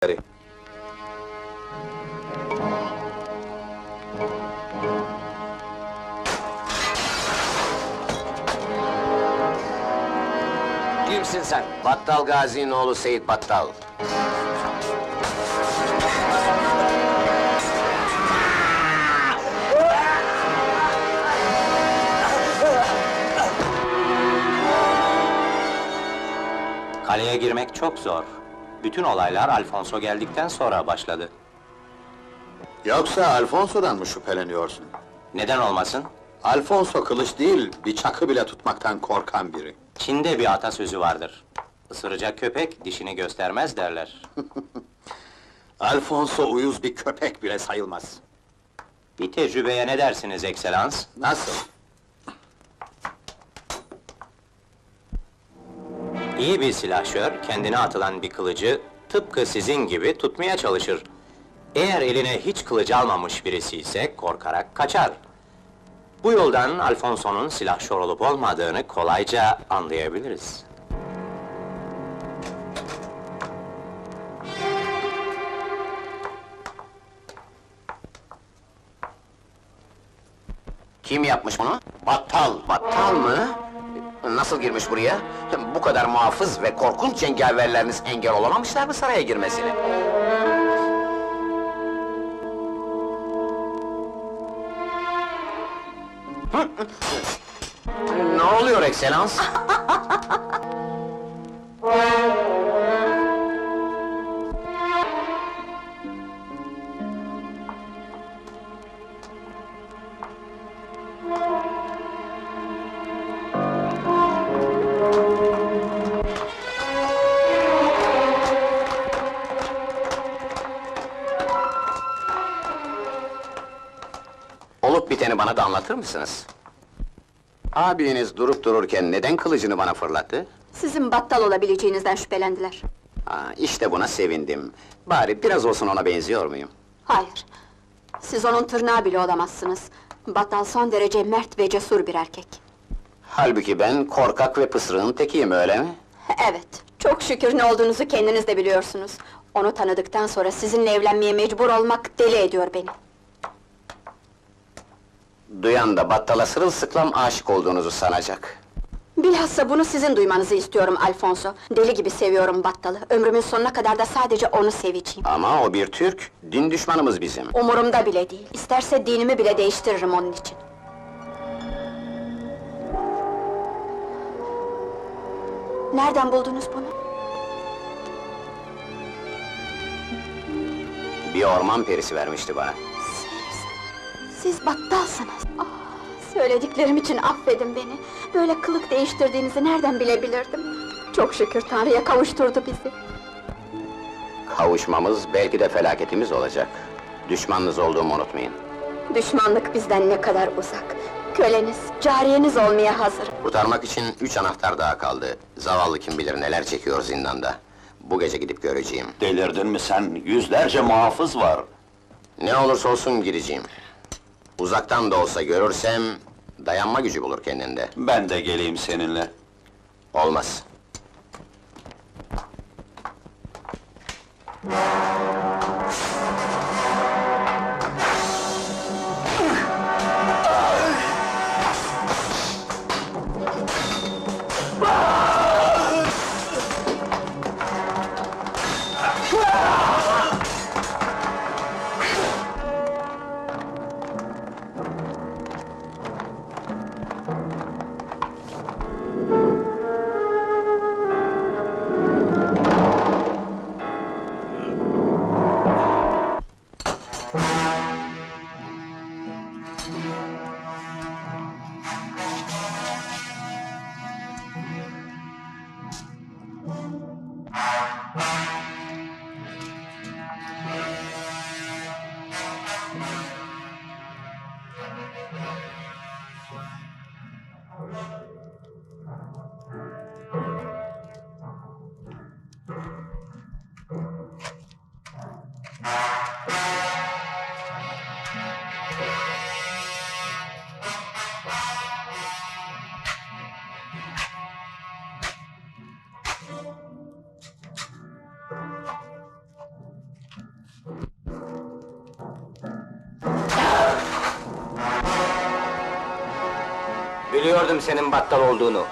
Kimsin sen? Battal Gazi'nin oğlu Seyit Battal. Kaleye girmek çok zor. Bütün olaylar Alfonso geldikten sonra başladı. Yoksa Alfonso'dan mı şüpheleniyorsun? Neden olmasın? Alfonso kılıç değil, bir çakı bile tutmaktan korkan biri. Çin'de bir atasözü vardır. Isıracak köpek dişini göstermez derler. Alfonso uyuz bir köpek bile sayılmaz. Bir tecrübeye ne dersiniz ekselans? Nasıl? İyi bir silahşör, kendine atılan bir kılıcı tıpkı sizin gibi tutmaya çalışır. Eğer eline hiç kılıç almamış birisi ise korkarak kaçar. Bu yoldan Alfonso'nun silahşör olup olmadığını kolayca anlayabiliriz. Kim yapmış bunu? Battal. Battal mı? Nasıl girmiş buraya? Bu kadar muhafız ve korkunç cengaverleriniz engel olamamışlar mı saraya girmesine? ne oluyor ekselans? Bana da anlatır mısınız? Abiniz durup dururken neden kılıcını bana fırlattı? Sizin battal olabileceğinizden şüphelendiler. Aa, işte buna sevindim. Bari biraz olsun ona benziyor muyum? Hayır. Siz onun tırnağı bile olamazsınız. Battal son derece mert ve cesur bir erkek. Halbuki ben korkak ve pısırığın tekiyim öyle mi? Evet, çok şükür ne olduğunuzu kendiniz de biliyorsunuz. Onu tanıdıktan sonra sizinle evlenmeye mecbur olmak deli ediyor beni. Duyan da battala sırılsıklam aşık olduğunuzu sanacak. Bilhassa bunu sizin duymanızı istiyorum Alfonso. Deli gibi seviyorum battalı. Ömrümün sonuna kadar da sadece onu seveceğim. Ama o bir Türk, din düşmanımız bizim. Umurumda bile değil. İsterse dinimi bile değiştiririm onun için. Nereden buldunuz bunu? Bir orman perisi vermişti bana. Siz battalsınız. Ah, söylediklerim için affedin beni. Böyle kılık değiştirdiğinizi nereden bilebilirdim? Çok şükür Tanrı'ya kavuşturdu bizi. Kavuşmamız belki de felaketimiz olacak. Düşmanınız olduğumu unutmayın. Düşmanlık bizden ne kadar uzak. Köleniz, cariyeniz olmaya hazır. Kurtarmak için üç anahtar daha kaldı. Zavallı kim bilir neler çekiyor zindanda. Bu gece gidip göreceğim. Delirdin mi sen? Yüzlerce muhafız var. Ne olursa olsun gireceğim. Uzaktan da olsa görürsem, dayanma gücü bulur kendinde. Ben de geleyim seninle. Olmaz. Biliyordum senin battal olduğunu.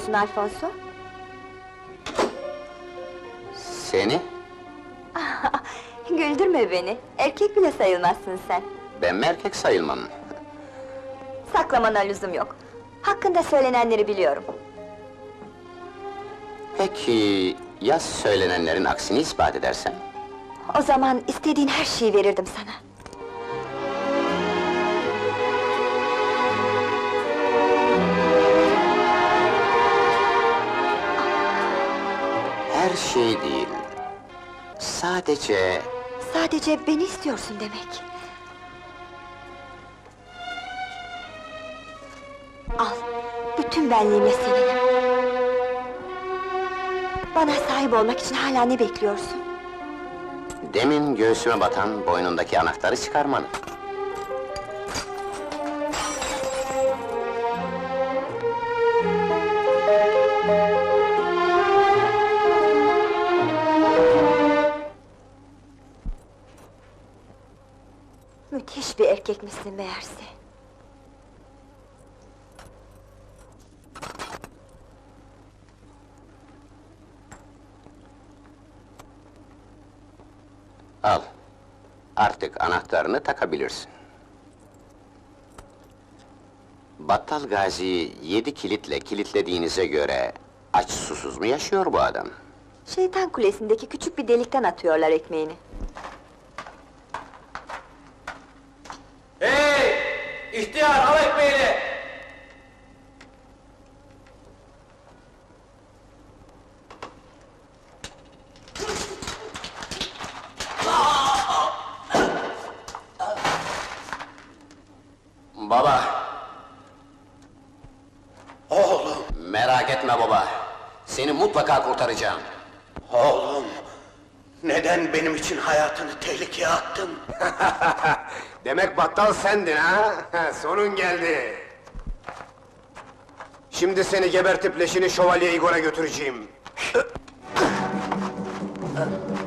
Ne istiyorsun Alfonso? Seni? Güldürme beni. Erkek bile sayılmazsın sen. Ben mi erkek sayılmam? Saklamana lüzum yok. Hakkında söylenenleri biliyorum. Peki, ya söylenenlerin aksini ispat edersem? O zaman istediğin her şeyi verirdim sana. Her şey değil. Sadece... Sadece beni istiyorsun demek. Al, bütün benliğimle seninim. Bana sahip olmak için hala ne bekliyorsun? Demin göğsüme batan boynundaki anahtarı çıkarmanı. Erkekmişsin meğerse. Al. Artık anahtarını takabilirsin. Battal Gazi'yi yedi kilitle kilitlediğinize göre... ...aç susuz mu yaşıyor bu adam? Şeytan kulesindeki küçük bir delikten atıyorlar ekmeğini. Hey! İhtiyar al ekmeğini! Baba! Oğlum! Merak etme baba! Seni mutlaka kurtaracağım. Oğlum, neden benim için hayatını tehlikeye attın? Demek battal sendin ha? Sonun geldi. Şimdi seni gebertip leşini şövalye Igor'a götüreceğim.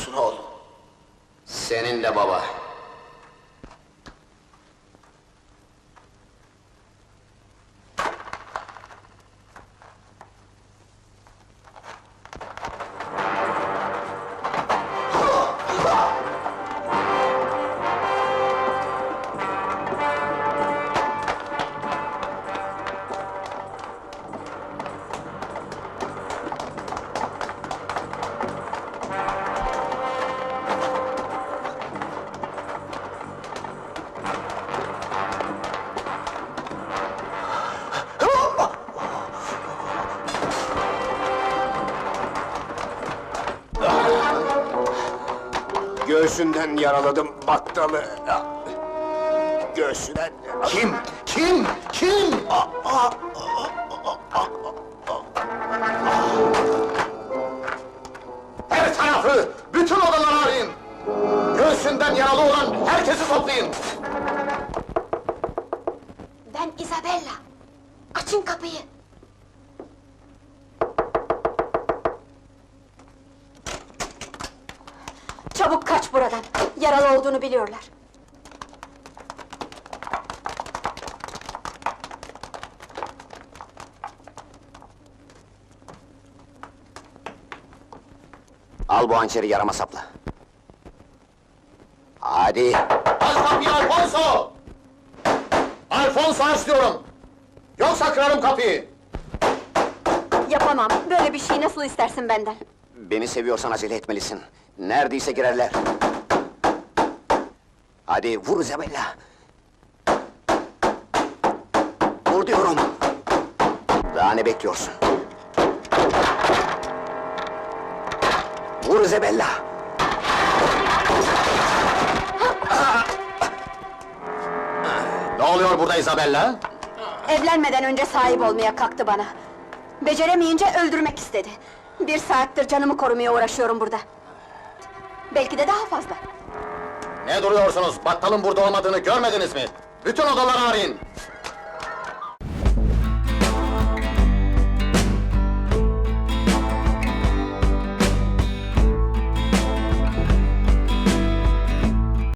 olsun oğlum. Senin de baba. Göğsünden yaraladım battalı. Göğsünden... Kim? Kim? Kim? Her tarafı, bütün odaları arayın! Göğsünden yaralı olan herkesi toplayın! Ben Isabella. Açın kapıyı. Çabuk kaç buradan. Yaralı olduğunu biliyorlar. Al bu hançeri yarama sapla. Hadi. Aç kapıyı Alfonso! Alfonso aç diyorum! Yoksa kırarım kapıyı! Yapamam. Böyle bir şey nasıl istersin benden? Beni seviyorsan acele etmelisin. Neredeyse girerler. Hadi vur Isabella. Vur diyorum. Daha ne bekliyorsun? Vur Isabella. Ne oluyor burada Isabella? Evlenmeden önce sahip olmaya kalktı bana. Beceremeyince öldürmek istedi. Bir saattir canımı korumaya uğraşıyorum burada. Belki de daha fazla. Ne duruyorsunuz? Battalın burada olmadığını görmediniz mi? Bütün odaları arayın!